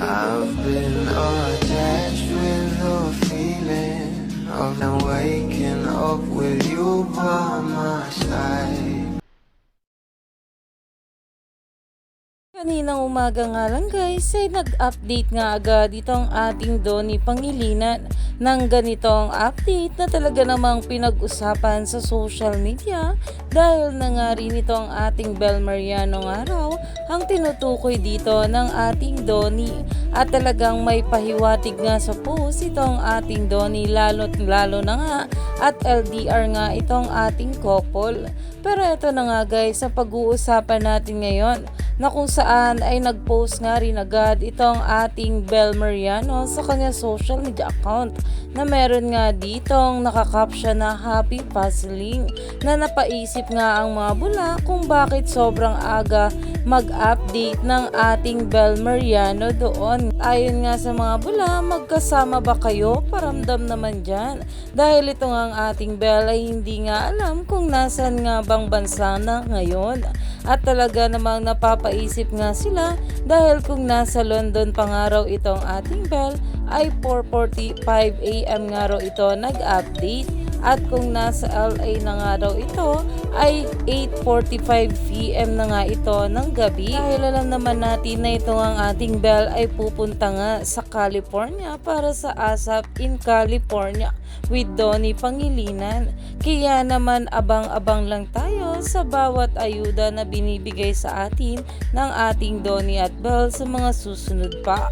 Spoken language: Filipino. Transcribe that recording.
I've been attached with the feeling of now waking up with you by my side. Kaninang umaga nga lang guys ay nag-update nga agad itong ating Donnie Pangilinan ng ganitong update na talaga namang pinag-usapan sa social media dahil na nga rin ito ang ating Bel Mariano araw ang tinutukoy dito ng ating Donnie at talagang may pahiwatig nga sa post itong ating Donnie lalo't lalo na nga at LDR nga itong ating couple. Pero ito na nga guys sa pag-uusapan natin ngayon na kung saan ay nag-post nga rin agad itong ating Bel Mariano sa kanya social media account na meron nga ditong nakakapsya na happy puzzling na napaisip nga ang mga bula kung bakit sobrang aga mag-update ng ating Bel Mariano doon. Ayon nga sa mga bula, magkasama ba kayo? Paramdam naman dyan. Dahil ito nga ang ating Bel ay hindi nga alam kung nasan nga bang bansa na ngayon. At talaga namang napapaisip nga sila dahil kung nasa London pa nga raw itong ating Bel ay 4.45 am nga raw ito nag-update. At kung nasa LA na nga daw ito ay 8.45 PM na nga ito ng gabi. Dahil alam naman natin na ito ang ating Bel ay pupunta nga sa California para sa ASAP in California with Donnie Pangilinan. Kaya naman abang-abang lang tayo sa bawat ayuda na binibigay sa atin ng ating Donnie at Bel sa mga susunod pa.